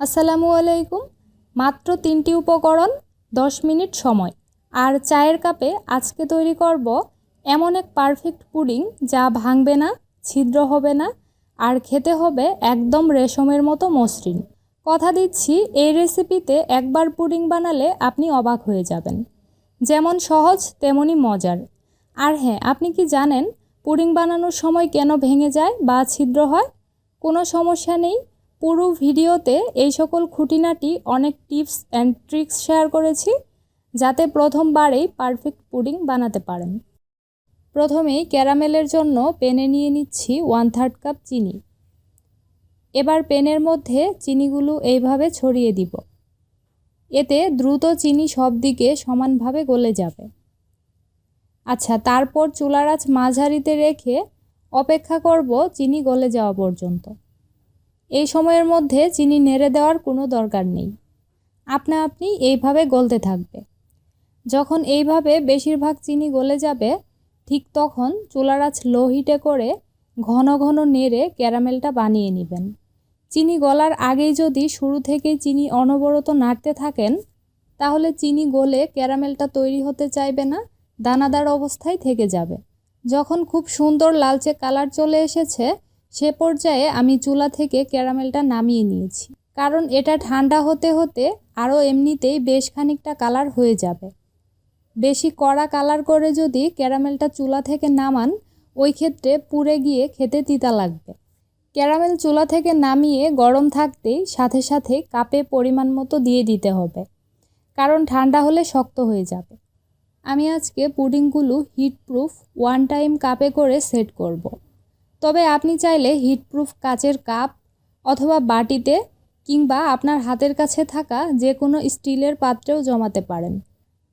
আসসালামু আলাইকুম। মাত্র তিনটি উপকরণ, দশ মিনিট সময়। আর চায়ের কাপে আজকে তৈরি করব এমন এক পারফেক্ট পুডিং যা ভাঙবে না, ছিদ্র হবে না, আর খেতে হবে একদম রেশমের মতো মসৃণ। কথা দিচ্ছি, এই রেসিপিতে একবার পুডিং বানালে আপনি অবাক হয়ে যাবেন। যেমন সহজ তেমনই মজার। আর হ্যাঁ আপনি কি জানেন পুডিং বানানোর সময় কেন ভেঙে যায় বা ছিদ্র হয়? কোনো সমস্যা নেই। পুরো ভিডিওতে এই সকল খুঁটিনাটি অনেক টিপস অ্যান্ড ট্রিক্স শেয়ার করেছি, যাতে প্রথমবারেই পারফেক্ট পুডিং বানাতে পারেন। প্রথমেই ক্যারামেলের জন্য পেনে নিয়ে নিচ্ছি ওয়ান থার্ড কাপ চিনি। এবার পেনের মধ্যে চিনিগুলো এইভাবে ছড়িয়ে দিব। এতে দ্রুত চিনি সব দিকে সমানভাবে গলে যাবে। আচ্ছা তারপর চুলার মাঝারিতে রেখে অপেক্ষা করব চিনি গলে যাওয়া পর্যন্ত। এই সময়ের মধ্যে চিনি নেড়ে দেওয়ার কোনো দরকার নেই। আপনা আপনি এইভাবে গলতে থাকবে। যখন এইভাবে বেশিরভাগ চিনি গলে যাবে, ঠিক তখন চুলার আঁচ লো হিটে করে ঘন ঘন নেড়ে ক্যারামেলটা বানিয়ে নেবেন। চিনি গলার আগেই যদি শুরু থেকেই চিনি অনবরত নাড়তে থাকেন, তাহলে চিনি গলে ক্যারামেলটা তৈরি হতে চাইবে না, দানাদার অবস্থায় থেকে যাবে। যখন খুব সুন্দর লালচে কালার চলে এসেছে সে পর্যায়ে আমি চুলা থেকে ক্যারামেলটা নামিয়ে নিয়েছি। কারণ এটা ঠান্ডা হতে হতে আরও এমনিতেই বেশ খানিকটা কালার হয়ে যাবে। বেশি কড়া কালার করে যদি ক্যারামেলটা চুলা থেকে নামান, ওই ক্ষেত্রে পুড়ে গিয়ে খেতে তিতা লাগবে। ক্যারামেল চুলা থেকে নামিয়ে গরম থাকতেই সাথে সাথে কাপে পরিমাণ মতো দিয়ে দিতে হবে। কারণ ঠান্ডা হলে শক্ত হয়ে যাবে। আমি আজকে পুডিংগুলো হিটপ্রুফ ওয়ান টাইম কাপে করে সেট করব। তবে আপনি চাইলে হিটপ্রুফ কাচের কাপ অথবা বাটিতে কিংবা আপনার হাতের কাছে থাকা যে কোনো স্টিলের পাত্রেও জমাতে পারেন।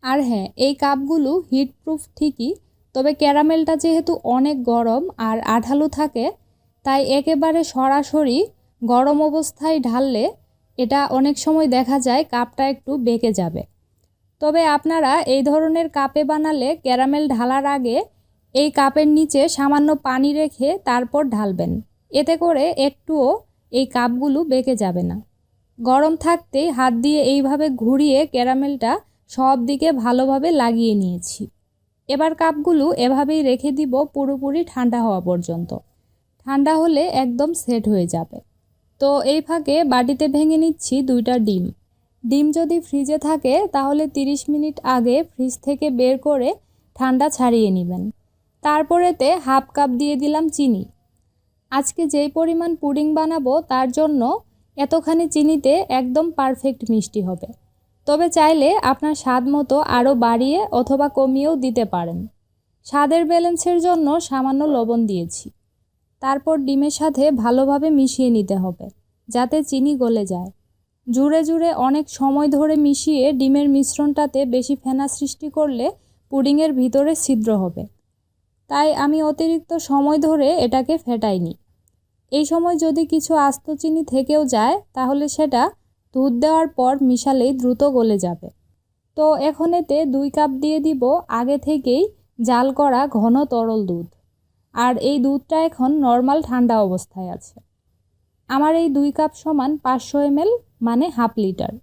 আর হ্যাঁ এই কাপগুলো হিটপ্রুফ ঠিকই, তবে ক্যারামেলটা যেহেতু অনেক গরম আর আঠালো থাকে, তাই একেবারে সরাসরি গরম অবস্থায় ঢাললে এটা অনেক সময় দেখা যায় কাপটা একটু বেঁকে যাবে। তবে আপনারা এই ধরনের কাপে বানালে ক্যারামেল ঢালার আগে এই কাপের নিচে সামান্য পানি রেখে তারপর ঢালবেন। এতে করে একটুও এই কাপগুলো বেঁকে যাবে না। গরম থাকতেই হাত দিয়ে এইভাবে ঘুরিয়ে ক্যারামেলটা সব দিকে ভালোভাবে লাগিয়ে নিয়েছি। এবার কাপগুলো এভাবেই রেখে দিব পুরোপুরি ঠান্ডা হওয়া পর্যন্ত। ঠান্ডা হলে একদম সেট হয়ে যাবে। তো এই ফাঁকে বাটিতে ভেঙে নিচ্ছি দুইটা ডিম। ডিম যদি ফ্রিজে থাকে তাহলে 30 মিনিট আগে ফ্রিজ থেকে বের করে ঠান্ডা ছাড়িয়ে নেবেন। তারপরেতে হাফ কাপ দিয়ে দিলাম চিনি। আজকে যেই পরিমাণ পুডিং বানাবো তার জন্য এতখানি চিনিতে একদম পারফেক্ট মিষ্টি হবে। তবে চাইলে আপনার স্বাদ মতো আরও বাড়িয়ে অথবা কমিয়েও দিতে পারেন। স্বাদের ব্যালেন্সের জন্য সামান্য লবণ দিয়েছি। তারপর ডিমের সাথে ভালোভাবে মিশিয়ে নিতে হবে, যাতে চিনি গলে যায়। জুড়ে জুড়ে অনেক সময় ধরে মিশিয়ে ডিমের মিশ্রণটাতে বেশি ফেনা সৃষ্টি করলে পুডিংয়ের ভিতরে ছিদ্র হবে। তাই আমি অতিরিক্ত সময় ধরে এটাকে ফেটাইনি। এই সময় যদি কিছু আস্ত চিনি থেকেও যায়, তাহলে সেটা দুধ দেওয়ার পর মিশালেই দ্রুত গলে যাবে। তো এখন এতে দুই কাপ দিয়ে দিব আগে থেকেই জাল করা ঘন তরল দুধ। আর এই দুধটা এখন নর্মাল ঠান্ডা অবস্থায় আছে। আমার এই দুই কাপ সমান পাঁচশো এমএল মানে হাফ লিটার।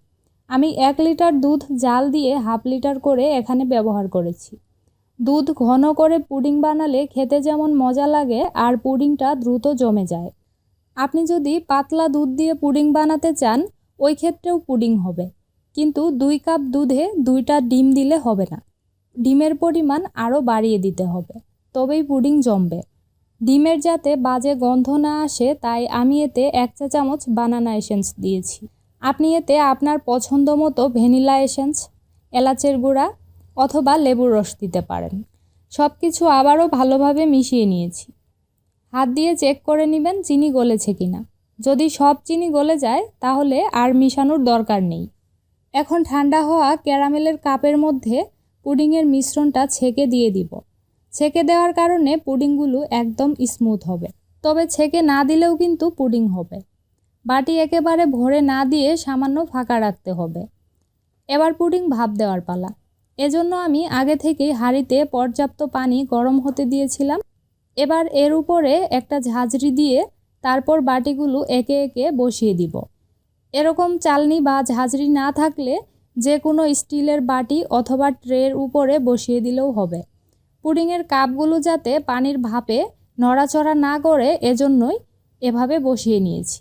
আমি এক লিটার দুধ জাল দিয়ে হাফ লিটার করে এখানে ব্যবহার করেছি। দুধ ঘন করে পুডিং বানালে খেতে যেমন মজা লাগে আর পুডিংটা দ্রুত জমে যায়। আপনি যদি পাতলা দুধ দিয়ে পুডিং বানাতে চান, ওই ক্ষেত্রেও পুডিং হবে। কিন্তু দুই কাপ দুধে দুইটা ডিম দিলে হবে না। ডিমের পরিমাণ আরও বাড়িয়ে দিতে হবে, তবেই পুডিং জমবে। ডিমের যাতে বাজে গন্ধ না আসে, তাই আমি এতে এক চা চামচ বানানা এসেন্স দিয়েছি। আপনি এতে আপনার পছন্দ মতো ভ্যানিলা এসেন্স, এলাচের গুঁড়া অথবা লেবুর রস দিতে পারেন। সব কিছু আবারও ভালোভাবে মিশিয়ে নিয়েছি। হাত দিয়ে চেক করে নেবেন চিনি গলেছে কিনা। যদি সব চিনি গলে যায়, তাহলে আর মিশানোর দরকার নেই। এখন ঠান্ডা হওয়া ক্যারামেলের কাপের মধ্যে পুডিংয়ের মিশ্রণটা ছেঁকে দিয়ে দিব। ছেঁকে দেওয়ার কারণে পুডিংগুলো একদম স্মুথ হবে। তবে ছেঁকে না দিলেও কিন্তু পুডিং হবে। বাটি একেবারে ভরে না দিয়ে সামান্য ফাঁকা রাখতে হবে। এবার পুডিং ভাপ দেওয়ার পালা। এজন্য আমি আগে থেকেই হাঁড়িতে পর্যাপ্ত পানি গরম হতে দিয়েছিলাম। এবার এর উপরে একটা ঝাঁঝরি দিয়ে তারপর বাটিগুলো একে একে বসিয়ে দিব। এরকম চালনি বা ঝাঁঝরি না থাকলে যে কোনো স্টিলের বাটি অথবা ট্রের উপরে বসিয়ে দিলেও হবে। পুডিংয়ের কাপগুলো যাতে পানির ভাপে নড়াচড়া না করে এজন্যই এভাবে বসিয়ে নিয়েছি।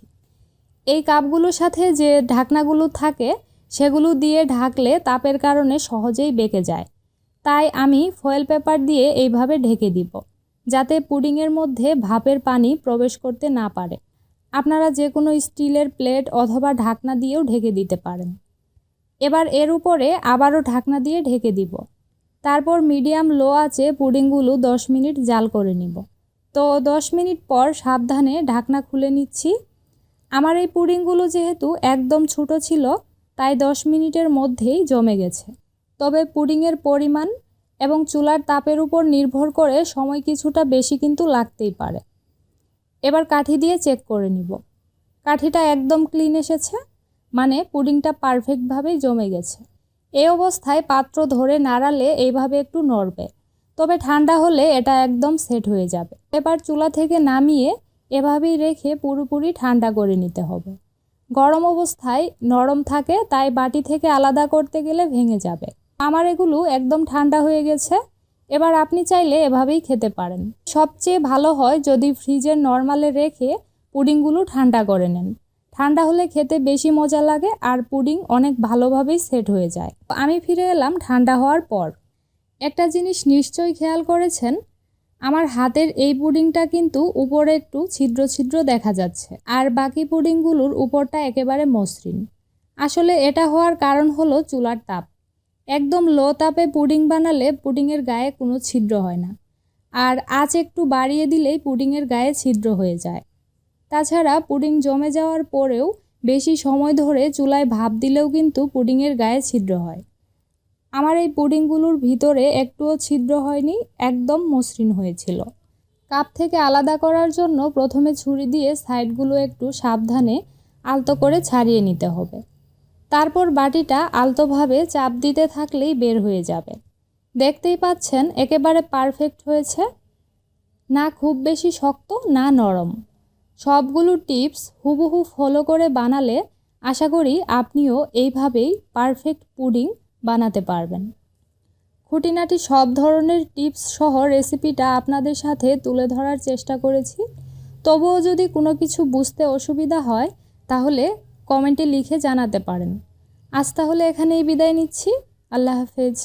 এই কাপগুলোর সাথে যে ঢাকনাগুলো থাকে সেগুলো দিয়ে ঢাকলে তাপের কারণে সহজেই বেঁকে যায়। তাই আমি ফয়েল পেপার দিয়ে এইভাবে ঢেকে দিব, যাতে পুডিংয়ের মধ্যে ভাপের পানি প্রবেশ করতে না পারে। আপনারা যে কোনো স্টিলের প্লেট অথবা ঢাকনা দিয়েও ঢেকে দিতে পারেন। এবার এর উপরে আবারও ঢাকনা দিয়ে ঢেকে দিব। তারপর মিডিয়াম লো আছে পুডিংগুলো দশ মিনিট জাল করে নিব। তো দশ মিনিট পর সাবধানে ঢাকনা খুলে নিচ্ছি। আমার এই পুডিংগুলো যেহেতু একদম ছোটো ছিল তাই দশ মিনিটের মধ্যেই জমে গেছে। তবে পুডিংয়ের পরিমাণ এবং চুলার তাপের উপর নির্ভর করে সময় কিছুটা বেশি কিন্তু লাগতেই পারে। এবার কাঠি দিয়ে চেক করে নিব। কাঠিটা একদম ক্লিন এসেছে মানে পুডিংটা পারফেক্টভাবেই জমে গেছে। এই অবস্থায় পাত্র ধরে নাড়ালে এইভাবে একটু নড়বে, তবে ঠান্ডা হলে এটা একদম সেট হয়ে যাবে। এবার চুলা থেকে নামিয়ে এভাবেই রেখে পুরোপুরি ঠান্ডা করে নিতে হবে। গরম অবস্থায় নরম থাকে, তাই বাটি থেকে আলাদা করতে গেলে ভেঙে যাবে। আমার এগুলো একদম ঠান্ডা হয়ে গেছে। এবার আপনি চাইলে এভাবেই খেতে পারেন। সবচেয়ে ভালো হয় যদি ফ্রিজের নর্মালে রেখে পুডিংগুলো ঠান্ডা করে নেন। ঠান্ডা হলে খেতে বেশি মজা লাগে আর পুডিং অনেক ভালোভাবেই সেট হয়ে যায়। আমি ফিরে এলাম ঠান্ডা হওয়ার পর। একটা জিনিস নিশ্চয়ই খেয়াল করেছেন আমার হাতের এই পুডিংটা কিন্তু উপরে একটু ছিদ্র ছিদ্র দেখা যাচ্ছে। আর বাকি পুডিংগুলোর উপরটা একেবারে মসৃণ। আসলে এটা হওয়ার কারণ হলো চুলার তাপ। একদম লো তাপে পুডিং বানালে পুডিংয়ের গায়ে কোনো ছিদ্র হয় না। আর আঁচ একটু বাড়িয়ে দিলেই পুডিংয়ের গায়ে ছিদ্র হয়ে যায়। তাছাড়া পুডিং জমে যাওয়ার পরেও বেশি সময় ধরে চুলায় ভাপ দিলেও কিন্তু পুডিংয়ের গায়ে ছিদ্র হয়। আমার এই পুডিংগুলোর ভিতরে একটুও ছিদ্র হয়নি, একদম মসৃণ হয়েছিল। কাপ থেকে আলাদা করার জন্য প্রথমে ছুরি দিয়ে সাইডগুলো একটু সাবধানে আলতো করে ছাড়িয়ে নিতে হবে। তারপর বাটিটা আলতোভাবে চাপ দিতে থাকলেই বের হয়ে যাবে। দেখতেই পাচ্ছেন, একেবারে পারফেক্ট হয়েছে। না খুব বেশি শক্ত, না নরম। সবগুলো টিপস হুবহু ফলো করে বানালে আশা করি আপনিও এইভাবেই পারফেক্ট পুডিং বানাতে পারবেন। খুঁটিনাটি সব ধরনের টিপস সহ রেসিপিটা আপনাদের সাথে তুলে ধরার চেষ্টা করেছি। তবুও যদি কোনো কিছু বুঝতে অসুবিধা হয়, তাহলে কমেন্টে লিখে জানাতে পারেন। আজ তাহলে এখানেই বিদায় নিচ্ছি। আল্লাহ হাফেজ।